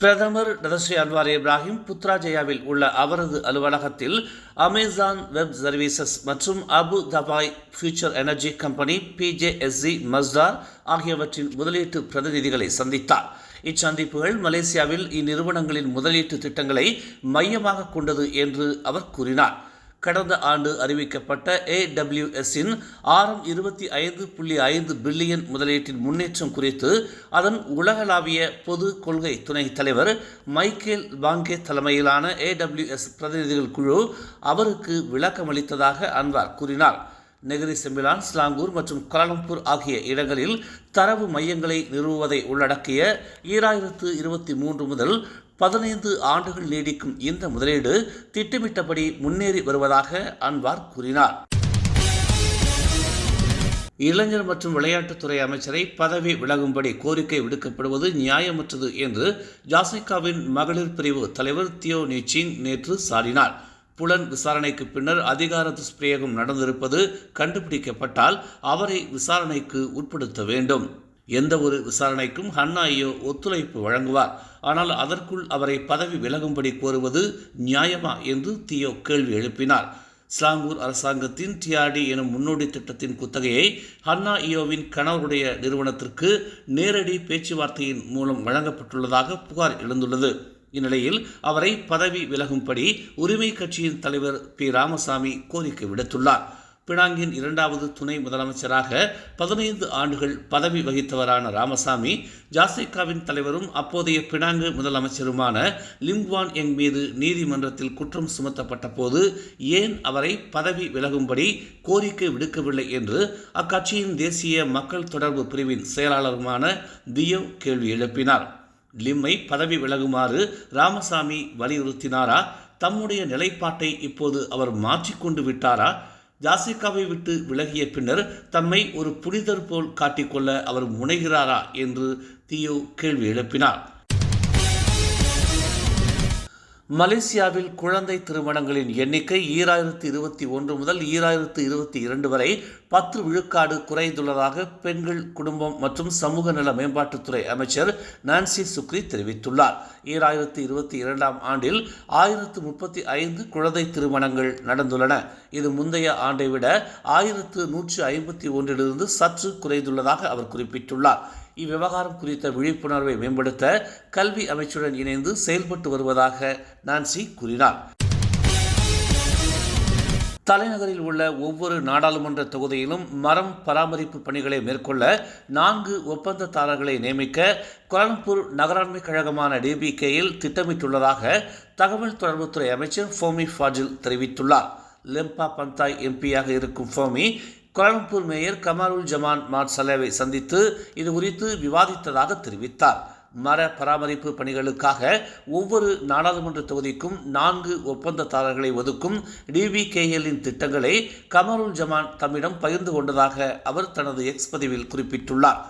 பிரதமர் நதஸ்ரீ Anwar Ibrahim புத்ராஜயாவில் உள்ள அவரது அலுவலகத்தில் அமேசான் வெப் சர்வீசஸ் மற்றும் Abu Dhabi future energy company PJSC Masdar ஆகியவற்றின் முதலீட்டு பிரதிநிதிகளை சந்தித்தார். இச்சந்திப்புகள் மலேசியாவில் இந்நிறுவனங்களின் முதலீட்டு திட்டங்களை மையமாக கொண்டது என்று அவர் கூறினார். கடந்த ஆண்டு அறிவிக்கப்பட்ட ஏடபிள்யூஎஸ்ஸின் ஆரம் இருபத்தி ஐந்து புள்ளி ஐந்து பில்லியன் முதலீட்டின் முன்னேற்றம் குறித்து அதன் உலகளாவிய பொது கொள்கை துணைத் தலைவர் மைக்கேல் பாங்கே தலைமையிலான ஏடபிள்யூஎஸ் பிரதிநிதிகள் குழு அவருக்கு விளக்கமளித்ததாக அன்வார் கூறினார். நெகிரி செம்பிலான் ஸ்லாங்கூர் மற்றும் கலாலம்பூர் ஆகிய இடங்களில் தரவு மையங்களை நிறுவுவதை உள்ளடக்கிய ஈராயிரத்து இருபத்தி மூன்று முதல் பதினைந்து ஆண்டுகள் நீடிக்கும் இந்த முதலீடு திட்டமிட்டபடி முன்னேறி வருவதாக அன்வார் கூறினார். இளைஞர் மற்றும் விளையாட்டுத்துறை அமைச்சரை பதவி விலகும்படி கோரிக்கை விடுக்கப்படுவது நியாயமற்றது என்று ஜாசிகாவின் மகளிர் பிரிவு தலைவர் தியோ நீச்சிங் நேற்று சாடினார். புலன் விசாரணைக்கு பின்னர் அதிகார துஷ்பிரயோகம் நடந்திருப்பது கண்டுபிடிக்கப்பட்டால் அவரை விசாரணைக்கு உட்படுத்த வேண்டும். எந்த ஒரு விசாரணைக்கும் ஹன்னாயோ ஒத்துழைப்பு வழங்குவார். ஆனால் அதற்குள் அவரை பதவி விலகும்படி கோருவது நியாயமா என்று தியோ கேள்வி எழுப்பினார். ஸ்லாங்கூர் அரசாங்கத்தின் டிஆர்டி எனும் முன்னோடி திட்டத்தின் குத்தகையை ஹன்னா இயோவின் கணவருடைய நிறுவனத்திற்கு நேரடி பேச்சுவார்த்தையின் மூலம் வழங்கப்பட்டுள்ளதாக புகார் எழுந்துள்ளது. இந்நிலையில் அவரை பதவி விலகும்படி உரிமை கட்சியின் தலைவர் பி. ராமசாமி கோரிக்கை விடுத்துள்ளார். பினாங்கின் இரண்டாவது துணை முதலமைச்சராக பதினைந்து ஆண்டுகள் பதவி வகித்தவரான ராமசாமி ஜாசிகாவின் தலைவரும் அப்போதைய பினாங்கு முதலமைச்சருமான லிங்வான் எங் மீது நீதிமன்றத்தில் குற்றம் சுமத்தப்பட்ட போது ஏன் அவரை பதவி விலகும்படி கோரிக்கை விடுக்கவில்லை என்று அக்கட்சியின் தேசிய மக்கள் தொடர்பு பிரிவின் செயலாளருமான தியோ கேள்வி எழுப்பினார். லிம்மை பதவி விலகுமாறு ராமசாமி வலியுறுத்தினாரா? தம்முடைய நிலைப்பாட்டை இப்போது அவர் மாற்றிக்கொண்டு விட்டாரா? ஜாசிகாவை விட்டு விலகிய பின்னர் தம்மை ஒரு புனிதர் போல் காட்டிக்கொள்ள அவர் முனைகிறாரா என்று தியோ கேள்வி எழுப்பினார். மலேசியாவில் குழந்தை திருமணங்களின் எண்ணிக்கை ஈராயிரத்து இருபத்தி ஒன்று முதல் ஈராயிரத்து இருபத்தி இரண்டு வரை பத்து விழுக்காடு குறைந்துள்ளதாக பெண்கள் குடும்பம் மற்றும் சமூக நல மேம்பாட்டுத்துறை அமைச்சர் நான்சி சுக்ரி தெரிவித்துள்ளார். ஈராயிரத்தி இருபத்தி இரண்டாம் ஆண்டில் ஆயிரத்து முப்பத்தி ஐந்து குழந்தை திருமணங்கள் நடந்துள்ளன. இது முந்தைய ஆண்டை விட ஆயிரத்து நூற்று ஐம்பத்தி ஒன்றிலிருந்து சற்று குறைந்துள்ளதாக அவர் குறிப்பிட்டுள்ளார். இவ்விவகாரம் குறித்த விழிப்புணர்வை மேம்படுத்த கல்வி அமைச்சுடன் இணைந்து செயல்பட்டு வருவதாக நான்சி கூறினார். தலைநகரில் உள்ள ஒவ்வொரு நாடாளுமன்ற தொகுதியிலும் மரம் பராமரிப்பு பணிகளை மேற்கொள்ள நான்கு ஒப்பந்ததாரர்களை நியமிக்க கோலம்பூர் நகராண்மை கழகமான டிபிகேயில் திட்டமிட்டுள்ளதாக தகவல் தொடர்புத்துறை அமைச்சர் ஃபோமி ஃபாஜில் தெரிவித்துள்ளார். லெம்பா பந்தாய் எம்பியாக இருக்கும் Fahmi Kuala Lumpur mayor Kamarul Zaman Mat சலேவை சந்தித்து இது குறித்து விவாதித்ததாக தெரிவித்தார். மர பராமரிப்பு பணிகளுக்காக ஒவ்வொரு நாடாளுமன்ற தொகுதிக்கும் நான்கு ஒப்பந்ததாரர்களை ஒதுக்கும் டிபிகேஎல்லின் திட்டங்களை கமருல் ஜமான் தம்மிடம் பகிர்ந்து கொண்டதாக அவர் தனது எக்ஸ் பதிவில் குறிப்பிட்டுள்ளார்.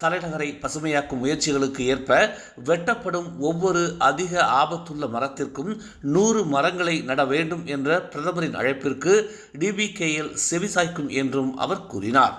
தலைநகரை பசுமையாக்கும் முயற்சிகளுக்கு ஏற்ப வெட்டப்படும் ஒவ்வொரு அதிக ஆபத்துள்ள மரத்திற்கும் நூறு மரங்களை நட வேண்டும் என்ற பிரதமரின் அழைப்பிற்கு டிபிகேஎல் செவிசாய்க்கும் என்றும் அவர் கூறினார்.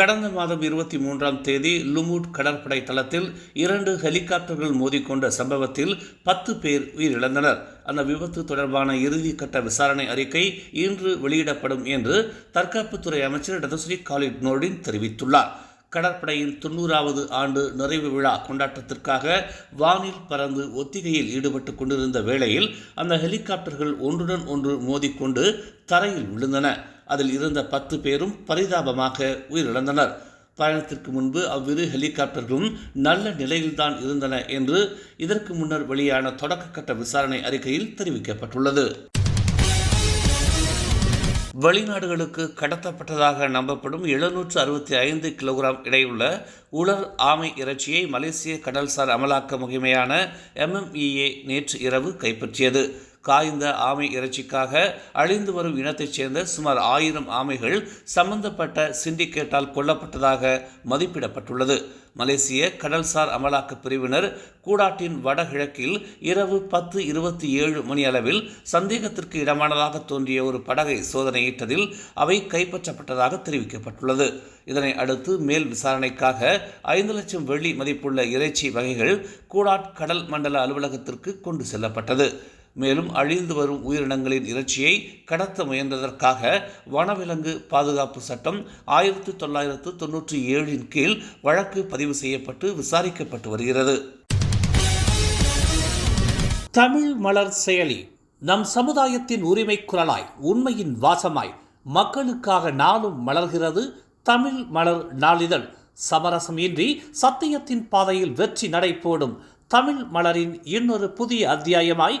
கடந்த மாதம் இருபத்தி மூன்றாம் தேதி லுமுட் கடற்படை தளத்தில் இரண்டு ஹெலிகாப்டர்கள் மோதிக்கொண்ட சம்பவத்தில் பத்து பேர் உயிரிழந்தனர். அந்த விபத்து தொடர்பான இறுதிக்கட்ட விசாரணை அறிக்கை இன்று வெளியிடப்படும் என்று தற்காப்புத்துறை அமைச்சர் டதஸ்ரீ காலிட் நோர்டின் தெரிவித்துள்ளார். கடற்படையின் தொண்ணூறாவது ஆண்டு நிறைவு விழா கொண்டாட்டத்திற்காக வானில் பறந்து ஒத்திகையில் ஈடுபட்டு கொண்டிருந்த வேளையில் அந்த ஹெலிகாப்டர்கள் ஒன்றுடன் ஒன்று மோதிக்கொண்டு தரையில் விழுந்தன. அதில் இருந்த பத்து பேரும் பரிதாபமாக உயிரிழந்தனர். பயணத்திற்கு முன்பு அவ்விரு ஹெலிகாப்டர்களும் நல்ல நிலையில்தான் இருந்தன என்று இதற்கு முன்னர் வெளியான தொடக்கக்கட்ட விசாரணை அறிக்கையில் தெரிவிக்கப்பட்டுள்ளது. வெளிநாடுகளுக்கு கடத்தப்பட்டதாக நம்பப்படும் எழுநூற்று அறுபத்தி ஐந்து கிலோகிராம் இடையுள்ள உலர் ஆமை இறைச்சியை மலேசிய கடல்சார் அமலாக்க முகமையான எம்எம்இஏ நேற்று இரவு கைப்பற்றியது. காய்ந்த ஆமை இறைச்சிக்காக அழிந்து வரும் இனத்தைச் சேர்ந்த சுமார் ஆயிரம் ஆமைகள் சம்பந்தப்பட்ட சிண்டிகேட்டால் கொல்லப்பட்டதாக மதிப்பிடப்பட்டுள்ளது. மலேசிய கடல்சார் அமலாக்க பிரிவினர் கூடாட்டின் வடகிழக்கில் இரவு பத்து இருபத்தி ஏழு மணி அளவில் சந்தேகத்திற்கு இடமானதாக தோன்றிய ஒரு படகை சோதனையிட்டதில் அவை கைப்பற்றப்பட்டதாக தெரிவிக்கப்பட்டுள்ளது. இதனை அடுத்து மேல் விசாரணைக்காக ஐந்து லட்சம் வெள்ளி மதிப்புள்ள இறைச்சி வகைகள் கூடாட் கடல் மண்டல அலுவலகத்திற்கு கொண்டு செல்லப்பட்டது. மேலும் அழிந்து வரும் உயிரினங்களின் இறைச்சியை கடத்த முயன்றதற்காக வனவிலங்கு பாதுகாப்பு சட்டம் ஆயிரத்தி தொள்ளாயிரத்து தொன்னூற்றி ஏழின் கீழ் வழக்கு பதிவு செய்யப்பட்டு விசாரிக்கப்பட்டு வருகிறது. தமிழ் மலர் செயலி நம் சமுதாயத்தின் உரிமை குரலாய் உண்மையின் வாசமாய் மக்களுக்காக நாளும் மலர்கிறது தமிழ் மலர் நாளிதழ். சமரசம் இன்றி சத்தியத்தின் பாதையில் வெற்றி நடை போடும் தமிழ் மலரின் இன்னொரு புதிய அத்தியாயமாய்